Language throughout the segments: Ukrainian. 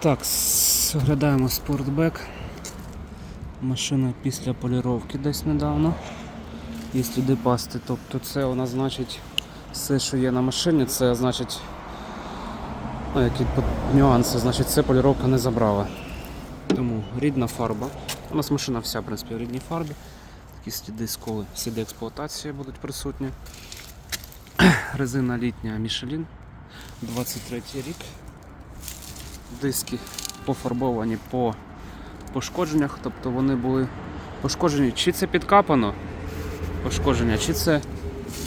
Так, оглядаємо спортбек. Машина після поліровки десь недавно. Є сліди пасти. Тобто це нас значить все, що є на машині, це значить ну, які нюанси, значить це поліровка не забрала. Тому рідна фарба. У нас машина вся в принципі в рідній фарбі. Такі сліди сколи, сліди експлуатації будуть присутні. Резина літня Michelin, 23 рік. Диски пофарбовані по пошкодженнях, тобто вони були пошкоджені. Чи це підкапано пошкодження, чи це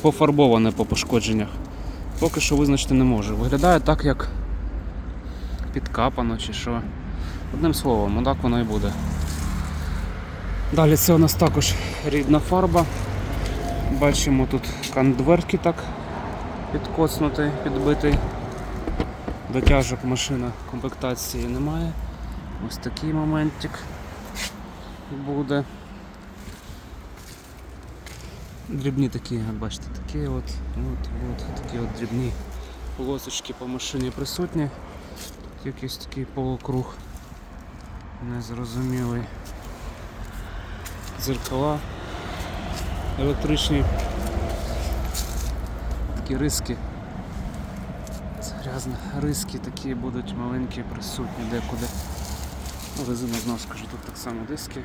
пофарбоване по пошкодженнях. Поки що визначити не можу. Виглядає так, як підкапано чи що. Одним словом, отак воно і буде. Далі це у нас також рідна фарба. Бачимо тут кандверки так підкоцнутий, підбитий. Дотяжок машина комплектації немає. Ось такий моментик буде. Дрібні такі, от бачите, такі от, от, от, такі от дрібні полосочки по машині присутні. Якийсь такий полукруг незрозумілий. Зеркала електричні. Такі риски. Це. Риски такі будуть маленькі, присутні декуди. Ну, резина знову ж тут так само диски.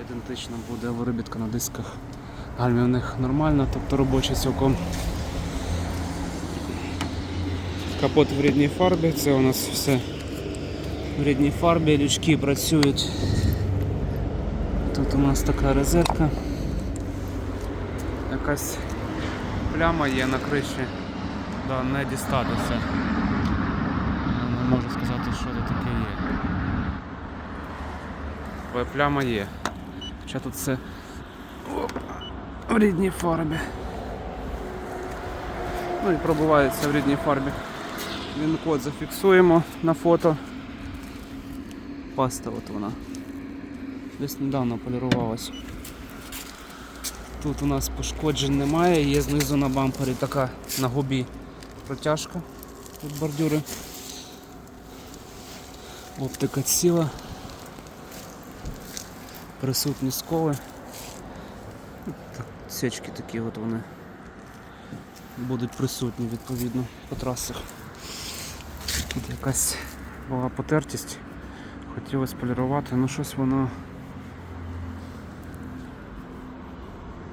Ідентично буде виробітка на дисках. Гальмі у них нормальна, тобто робоча цілком. Капот в рідній фарбі, це у нас все в рідній фарбі, лючки працюють. Тут у нас така розетка. Якась пляма є на криші. Да, не дістатися. Не можу сказати, що це таке є. Але пляма є. Хоча тут все в рідній фарбі. Ну і пробувається в рідній фарбі. Він код зафіксуємо на фото. Паста от вона. Десь недавно полірувалась. Тут у нас пошкоджень немає, є знизу на бампері така на губі протяжка. Тут бордюри. Оптика ціла. Присутні сколи. Сечки такі от вони будуть присутні відповідно по трасах. Тут якась була потертість. Хотілося полірувати, ну щось воно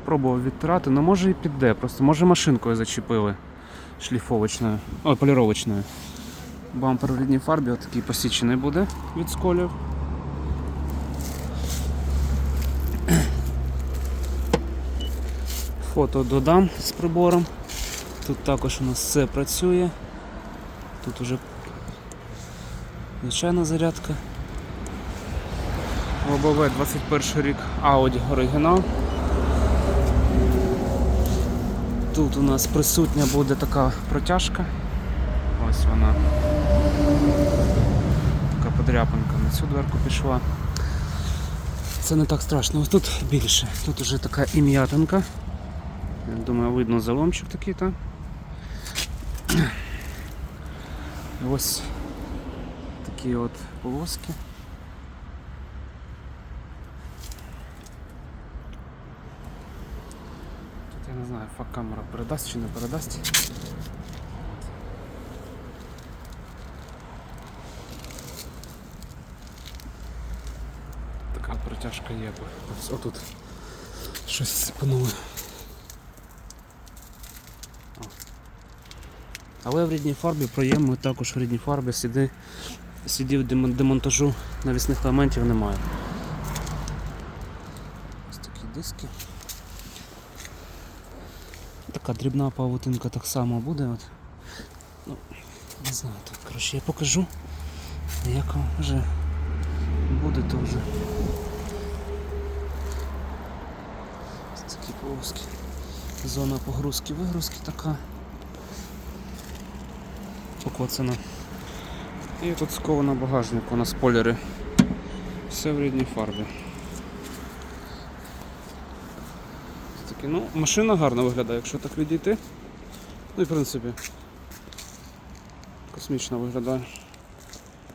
пробував відтирати, ну може і піде, просто може машинкою зачепили шліфовочною, о, поліровочною. Бампер в рідній фарбі отакий посічений буде від сколів. Фото додам з прибором. Тут також у нас все працює. Тут уже звичайна зарядка. Лобове 21 рік Audi оригінал. Тут у нас присутня буде така протяжка. Ось вона. Така подряпинка на цю дверку пішла. Це не так страшно. Ось тут більше. Тут уже така ім'ятинка. Я думаю, видно заломчик такий там. Ось такі от полоски. Тут я не знаю, фак камера передасть чи не передасть. Така протяжка є. Ось отут щось сипнули. О. Але в рідній фарбі проємно також в рідній фарбі сліди, слідів демонтажу навісних елементів немає. Ось такі диски. Така дрібна павутинка так само буде. От. Ну, не знаю, так, коротше, я покажу. Як вже буде, то вже. Такі полоски. Зона погрузки-вигрузки така. Покоцана. І тут сковано багажник, у нас спойлери. Все в рідній фарбі. Такі, ну, машина гарно виглядає, якщо так відійти. Ну і в принципі космічно виглядає.